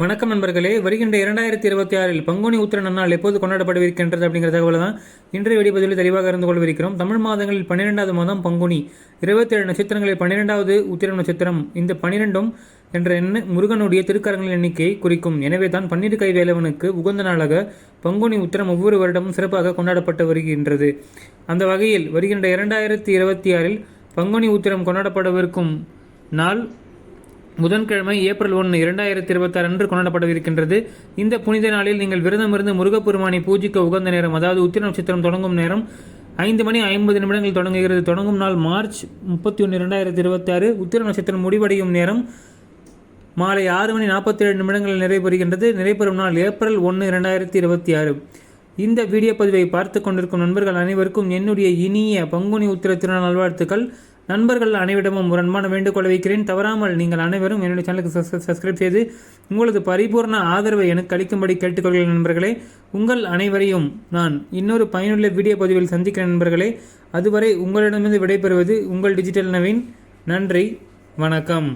வணக்கம் நண்பர்களே. வருகின்ற இரண்டாயிரத்தி இருபத்தி ஆறில் பங்குனி உத்திர நன்னால் எப்போது கொண்டாடப்படவிருக்கின்றது அப்படிங்கிற தகவல் தான் இன்றைய வெடிப்பதில் தெளிவாக இருந்து கொள்ளவிருக்கிறோம் தமிழ் மாதங்களில் பன்னிரெண்டாவது மாதம் பங்குனி. இருபத்தேழு நட்சத்திரங்களில் பன்னிரெண்டாவது உத்திரம் நட்சத்திரம். இந்த பன்னிரெண்டும் என்ற எண்ண முருகனுடைய திருக்கரங்களின் எண்ணிக்கையை குறிக்கும். எனவே தான் பன்னிரு கை வேலவனுக்கு உகந்த நாளாக பங்குனி உத்திரம் ஒவ்வொரு வருடமும் சிறப்பாக கொண்டாடப்பட்டு வருகின்றது. அந்த வகையில் வருகின்ற இரண்டாயிரத்தி இருபத்தி ஆறில் பங்குனி உத்திரம் கொண்டாடப்படவிருக்கும் நாள் புதன்கிழமை ஏப்ரல் ஒன்று இரண்டாயிரத்தி இருபத்தாறு அன்று கொண்டாடப்படவிருக்கின்றது. இந்த புனித நாளில் நீங்கள் விரதமிருந்து முருகப்பெருமானை பூஜிக்க உகந்த நேரம் அதாவது உத்திர நட்சத்திரம் தொடங்கும் நேரம் ஐந்து மணி ஐம்பது நிமிடங்கள் தொடங்குகிறது. தொடங்கும் நாள் மார்ச் முப்பத்தி ஒன்று இரண்டாயிரத்தி இருபத்தாறு உத்திர நட்சத்திரம் முடிவடையும் நேரம் மாலை ஆறு மணி நாற்பத்தேழு நிமிடங்களில் நிறைவுறுகின்றது நிறைபெறும் நாள் ஏப்ரல் ஒன்று இரண்டாயிரத்தி இருபத்தி ஆறு இந்த வீடியோ பதிவை பார்த்து கொண்டிருக்கும் நண்பர்கள் அனைவருக்கும் என்னுடைய இனிய பங்குனி உத்திர திருநாள் நல்வாழ்த்துக்கள். நண்பர்கள் அனைவரிடமும் ஒரு அன்பான வேண்டுகோளை வைக்கிறேன். தவறாமல் நீங்கள் அனைவரும் என்னுடைய சேனலுக்கு சப்ஸ்கிரைப் செய்து உங்களது பரிபூர்ண ஆதரவை எனக்கு அளிக்கும்படி கேட்டுக்கொள்கிறேன் நண்பர்களே. உங்கள் அனைவரையும் நான் இன்னொரு பயனுள்ள வீடியோ பதிவில் சந்திக்கிறேன் நண்பர்களே. அதுவரை உங்களிடமிருந்து விடைபெறுவது உங்கள் டிஜிட்டல் நவீன். நன்றி. வணக்கம்.